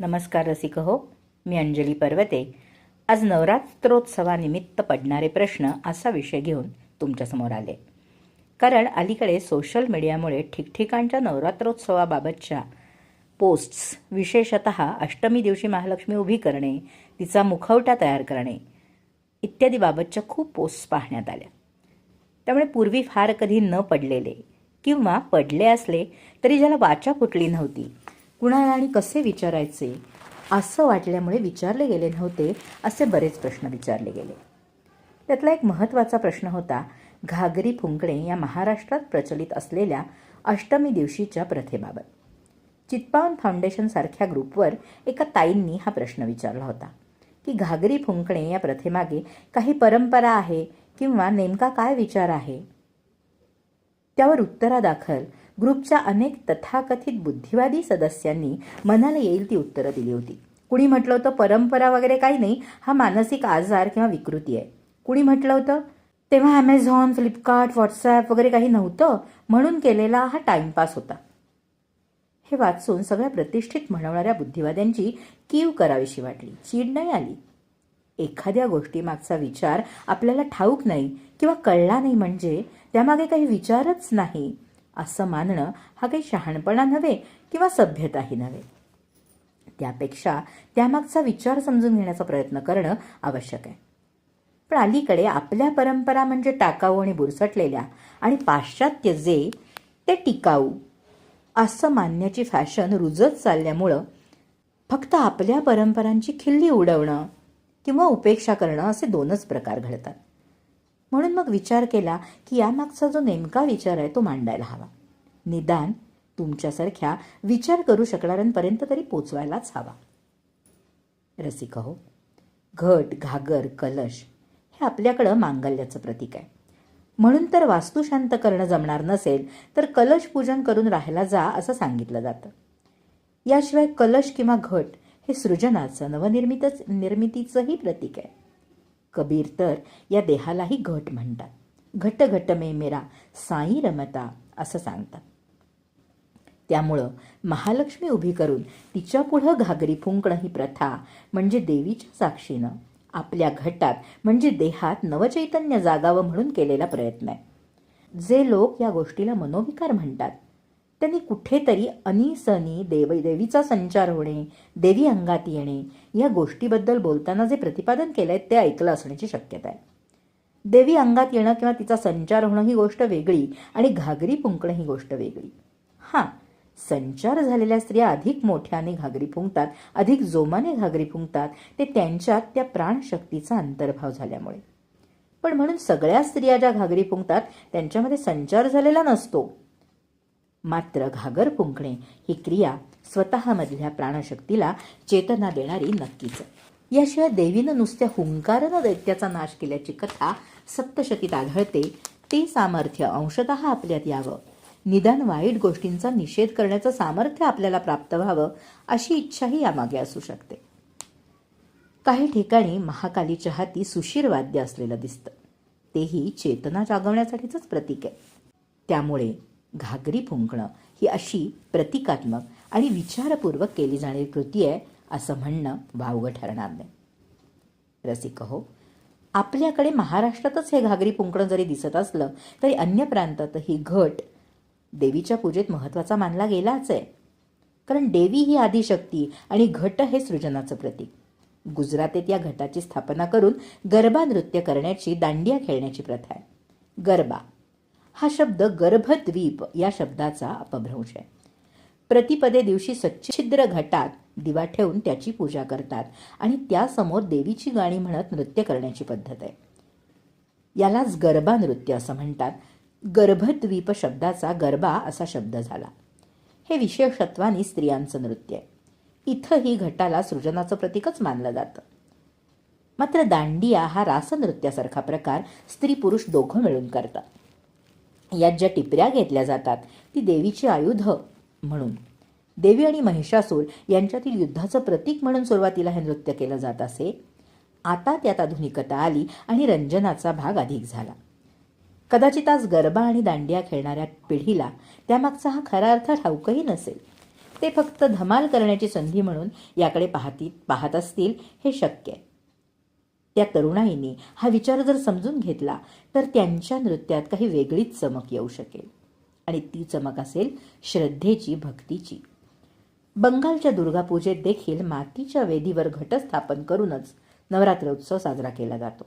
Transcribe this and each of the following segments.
नमस्कार रसिक हो मी अंजली पर्वते. आज नवरात्रोत्सवानिमित्त पडणारे प्रश्न असा विषय घेऊन तुमच्यासमोर आले. कारण अलीकडे सोशल मीडियामुळे ठिकठिकाणच्या नवरात्रोत्सवाबाबतच्या पोस्ट्स विशेषत अष्टमी दिवशी महालक्ष्मी उभी करणे तिचा मुखवटा तयार करणे इत्यादी बाबतच्या खूप पोस्ट पाहण्यात आल्या. त्यामुळे पूर्वी फार कधी न पडलेले किंवा पडले असले तरी ज्याला वाचा फुटली नव्हती कुणाला आणि कसे विचारायचे? असं वाटल्यामुळे विचारले गेले नव्हते असे बरेच प्रश्न विचारले गेले. त्यातला एक महत्त्वाचा प्रश्न होता घागरी फुंकणे या महाराष्ट्रात प्रचलित असलेल्या अष्टमी दिवशीच्या प्रथेबाबत. चित्पावन फाउंडेशनसारख्या ग्रुपवर एका ताईंनी हा प्रश्न विचारला होता की घागरी फुंकणे या प्रथेमागे काही परंपरा आहे किंवा नेमका काय विचार आहे? त्यावर उत्तरादाखल ग्रुपच्या अनेक तथाकथित बुद्धिवादी सदस्यांनी मनाला येईल ती उत्तरं दिली होती. कुणी म्हटलं होतं परंपरा वगैरे काही नाही हा मानसिक आजार किंवा विकृती आहे. कुणी म्हटलं होतं तेव्हा ॲमेझॉन फ्लिपकार्ट व्हॉट्सॲप वगैरे काही नव्हतं म्हणून केलेला हा टाइमपास होता. हे वाचून सगळ्या प्रतिष्ठित म्हणवणाऱ्या बुद्धिवाद्यांची कीव करावीशी वाटली. चीड नाही आली. एखाद्या गोष्टीमागचा विचार आपल्याला ठाऊक नाही किंवा कळला नाही म्हणजे त्यामागे काही विचारच नाही. असं मानणं हा काही शहाणपणा नव्हे किंवा सभ्यताही नव्हे. त्यापेक्षा त्यामागचा विचार समजून घेण्याचा प्रयत्न करणं आवश्यक आहे. पण अलीकडे आपल्या परंपरा म्हणजे टाकाऊ आणि बुरसटलेल्या आणि पाश्चात्य जे ते टिकाऊ असं मानण्याची फॅशन रुजत चालल्यामुळं फक्त आपल्या परंपरांची खिल्ली उडवणं किंवा उपेक्षा करणं असे दोनच प्रकार घडतात. म्हणून मग विचार केला की यामागचा जो नेमका विचार आहे तो मांडायला हवा. निदान तुमच्यासारख्या विचार करू शकणाऱ्यांपर्यंत तरी पोचवायलाच हवा. रसिक हो घट घागर कलश हे आपल्याकडं मांगल्याचं प्रतीक आहे. म्हणून तर वास्तू शांत करणं जमणार नसेल तर कलश पूजन करून राहायला जा असं सांगितलं जातं. याशिवाय कलश किंवा घट हे सृजनाचं नवनिर्मितच निर्मितीचंही प्रतीक आहे. कबीर तर या देहालाही घट म्हणतात. घट घट मे मेरा साई रमता असं सांगतात. त्यामुळं महालक्ष्मी उभी करून तिच्या पुढं घागरी फुंकणं ही प्रथा म्हणजे देवीच्या साक्षीनं आपल्या घटात म्हणजे देहात नवचैतन्य जागावं म्हणून केलेला प्रयत्न आहे. जे लोक या गोष्टीला मनोविकार म्हणतात त्यांनी कुठेतरी अनिसनी देव देवीचा संचार होणे देवी अंगात येणे या गोष्टीबद्दल बोलताना जे प्रतिपादन केलंय ते ऐकलं असण्याची शक्यता आहे. देवी अंगात येणं किंवा तिचा संचार होणं ही गोष्ट वेगळी आणि घागरी फुंकणं ही गोष्ट वेगळी. हां संचार झालेल्या स्त्रिया अधिक मोठ्याने घागरी फुंकतात अधिक जोमाने घागरी फुंकतात ते त्यांच्यात त्या प्राणशक्तीचा अंतर्भाव झाल्यामुळे. पण म्हणून सगळ्या स्त्रिया ज्या घागरी फुंकतात त्यांच्यामध्ये संचार झालेला नसतो. मात्र घागर फुंकणे ही क्रिया स्वतःमधल्या प्राणशक्तीला चेतना देणारी नक्कीच. याशिवाय देवीनं नुसत्या हुंकारानं दैत्याचा नाश केल्याची कथा सप्तशतीत आढळते. ते सामर्थ्य अंशत आपल्यात यावं. निदान वाईट गोष्टींचा निषेध करण्याचं सामर्थ्य आपल्याला प्राप्त व्हावं अशी इच्छाही यामागे असू शकते. काही ठिकाणी महाकालीच्या हाती सुशीर वाद्य असलेलं दिसतं. तेही चेतना जागवण्यासाठीच प्रतीक आहे. त्यामुळे घागरी फुंकणं ही अशी प्रतिकात्मक आणि विचारपूर्वक केली जाणारी कृती आहे असं म्हणणं वावगं ठरणार नाही. रसिक हो आपल्याकडे महाराष्ट्रातच हे घागरी फुंकणं जरी दिसत असलं तरी अन्य प्रांतात ही घट देवीच्या पूजेत महत्त्वाचा मानला गेलाच आहे. कारण देवी ही आदिशक्ती आणि घट हे सृजनाचं प्रतीक. गुजरातेत या घटाची स्थापना करून गरबा नृत्य करण्याची दांडिया खेळण्याची प्रथा आहे. गरबा. हा शब्द गर्भद्वीप या शब्दाचा अपभ्रंश आहे. प्रतिपदे दिवशी सच्छिद्र घटात दिवा ठेवून त्याची पूजा करतात आणि त्यासमोर देवीची गाणी म्हणत नृत्य करण्याची पद्धत आहे. यालाच गरबा नृत्य असं म्हणतात. गर्भद्वीप शब्दाचा गरबा असा शब्द झाला. हे विशेषत्वानी स्त्रियांचं नृत्य आहे. इथंही घटाला सृजनाचं प्रतीकच मानलं जातं. मात्र दांडिया हा रासनृत्यासारखा प्रकार स्त्री पुरुष दोघं मिळून करतात. यात ज्या टिपऱ्या घेतल्या जातात ती देवीची आयुध म्हणून. देवी आणि महिषासूर यांच्यातील युद्धाचं प्रतीक म्हणून सुरुवातीला हे नृत्य केलं जात असे. आता त्यात आधुनिकता आली आणि रंजनाचा भाग अधिक झाला. कदाचित आज गरबा आणि दांडिया खेळणाऱ्या पिढीला त्यामागचा हा खरा अर्थ ठाऊकही नसेल. ते फक्त धमाल करण्याची संधी म्हणून याकडे पाहती पाहत असतील हे शक्य आहे. त्या तरुणाईनी हा विचार जर समजून घेतला तर त्यांच्या नृत्यात काही वेगळीच चमक येऊ शकेल. आणि ती चमक असेल श्रद्धेची भक्तीची. बंगालच्या दुर्गापूजेत देखील मातीच्या वेदीवर घटस्थापन करूनच नवरात्रोत्सव साजरा केला जातो.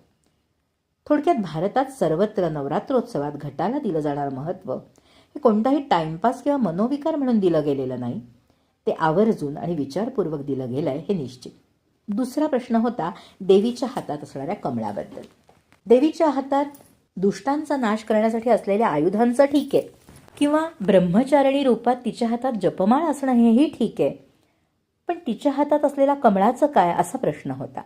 थोडक्यात भारतात सर्वत्र नवरात्रोत्सवात घटाला दिलं जाणारं महत्त्व हे कोणताही टाइमपास किंवा मनोविकार म्हणून दिलं गेलेलं नाही. ते आवर्जून आणि विचारपूर्वक दिलं गेलं आहे हे निश्चित. दुसरा प्रश्न होता देवीच्या हातात असणाऱ्या कमळाबद्दल. देवीच्या हातात दुष्टांचा नाश करण्यासाठी असलेल्या आयुधांचं ठीक आहे. किंवा ब्रह्मचारिणी रूपात तिच्या हातात जपमाळ असणं हेही ठीक आहे. पण तिच्या हातात असलेल्या कमळाचं काय असा प्रश्न होता.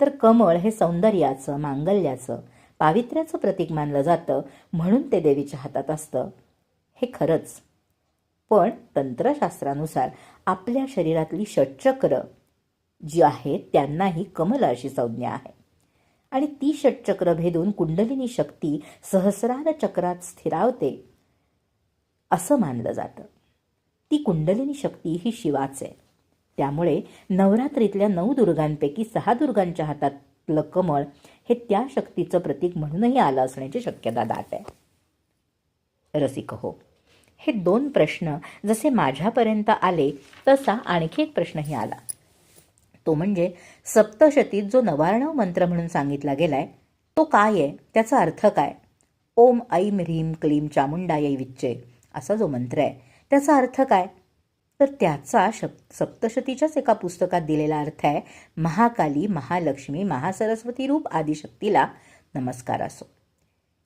तर कमळ हे सौंदर्याचं मांगल्याचं पावित्र्याचं प्रतीक मानलं जातं म्हणून ते देवीच्या हातात असतं. हे खरंच. पण तंत्रशास्त्रानुसार आपल्या शरीरातली षटचक्र जी आहेत त्यांनाही कमल अशी संज्ञा आहे. आणि ती षटचक्र भेदून कुंडलिनी शक्ती सहस्रार चक्रात स्थिरावते असं मानलं जातं. ती कुंडलिनी शक्ती ही शिवाच आहे. त्यामुळे नवरात्रीतल्या नऊ दुर्गांपैकी सहा दुर्गांच्या हातातलं कमळ हे त्या शक्तीचं प्रतीक म्हणूनही आलं असण्याची शक्यता दाट आहे. रसिक हो हे दोन प्रश्न जसे माझ्यापर्यंत आले तसा आणखी एक प्रश्नही आला. तो म्हणजे सप्तशतीत जो नवार्णव मंत्र म्हणून सांगितला गेलाय तो काय आहे? त्याचा अर्थ काय? ओम ऐम ह्रीम क्लीम चामुंडायै विच्चे असा जो मंत्र आहे. त्याचा अर्थ काय? तर त्याचा शप सप्तशतीच्याच एका पुस्तकात दिलेला अर्थ आहे महाकाली महालक्ष्मी महासरस्वती रूप आदिशक्तीला नमस्कार असो.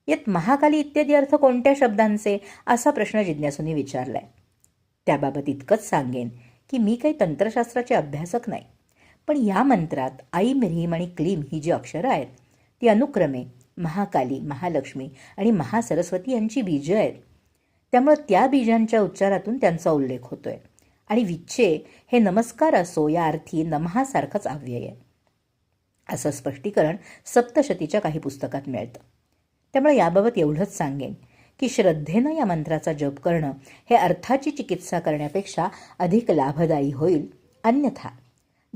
यात महाकाली इत्यादी अर्थ कोणत्या शब्दांचे? असा प्रश्न जिज्ञासूंनी विचारलाय. त्याबाबत इतकंच सांगेन की मी काही तंत्रशास्त्राचे अभ्यासक नाही. पण या मंत्रात आई म्रीम आणि क्लीम ही जी अक्षरं आहेत ती अनुक्रमे महाकाली महालक्ष्मी आणि महासरस्वती यांची बीजं आहेत. त्यामुळं त्या बीजांच्या उच्चारातून त्यांचा उल्लेख होतोय. आणि विच्छे हे नमस्कार असो या अर्थी नमहासारखंच अव्यय आहे. असं स्पष्टीकरण सप्तशतीच्या काही पुस्तकात मिळतं. त्यामुळे याबाबत एवढंच सांगेन की श्रद्धेनं या मंत्राचा जप करणं हे अर्थाची चिकित्सा करण्यापेक्षा अधिक लाभदायी होईल अन्यथा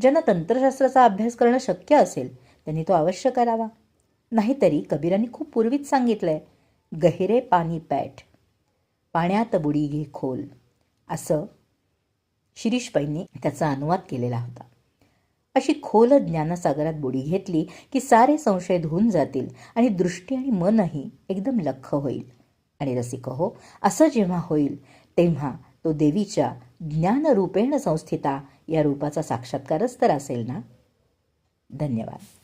ज्यांना तंत्रशास्त्राचा अभ्यास करणं शक्य असेल त्यांनी तो अवश्य करावा. नाहीतरी कबीरांनी खूप पूर्वीच सांगितलं आहे गहिरे पाणी पॅट पाण्यात बुडी घे खोल. असं शिरीषबाईंनी त्याचा अनुवाद केलेला होता. अशी खोल ज्ञानसागरात बुडी घेतली की सारे संशय धुवून जातील आणि दृष्टी आणि मनही एकदम लख होईल. आणि रसिक हो असं जेव्हा होईल तेव्हा तो देवीच्या ज्ञानरूपेण संस्थिता या रूपाचा साक्षात्कारच तर असेल ना? धन्यवाद.